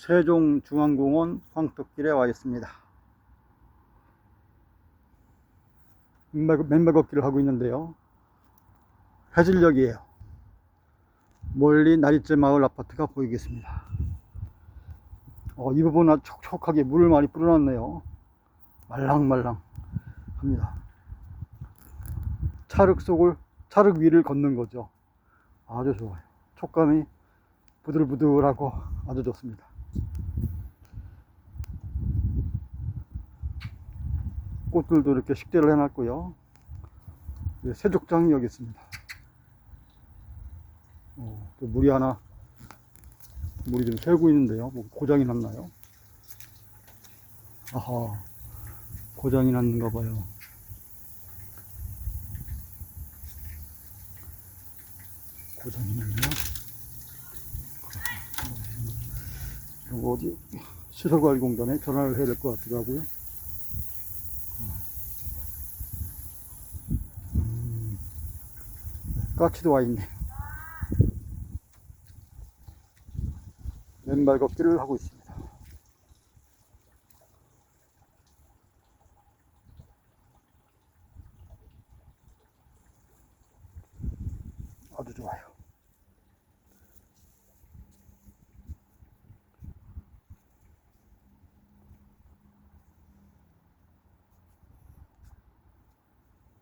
세종중앙공원 황토길에 와 있습니다. 맨발, 걷기를 하고 있는데요. 해질녘이에요. 멀리 나리째 마을 아파트가 보이겠습니다. 어, 이 부분 아주 촉촉하게 물을 많이 뿌려놨네요. 말랑말랑 합니다. 찰흙 속을, 찰흙 위를 걷는 거죠. 아주 좋아요. 촉감이 부들부들하고 아주 좋습니다. 꽃들도 이렇게 식재를 해놨고요. 네, 세족장이 여기 있습니다. 어, 또 물이 하나, 물이 좀 새고 있는데요. 뭐 고장이 났나요? 아하, 고장이 났는가 봐요. 고장이 났네요. 이거 어디 시설관리공단에 전화를 해야 될 것 같기도 하고요. 음, 까치도 와 있네. 맨발 걷기를 하고 있습니다.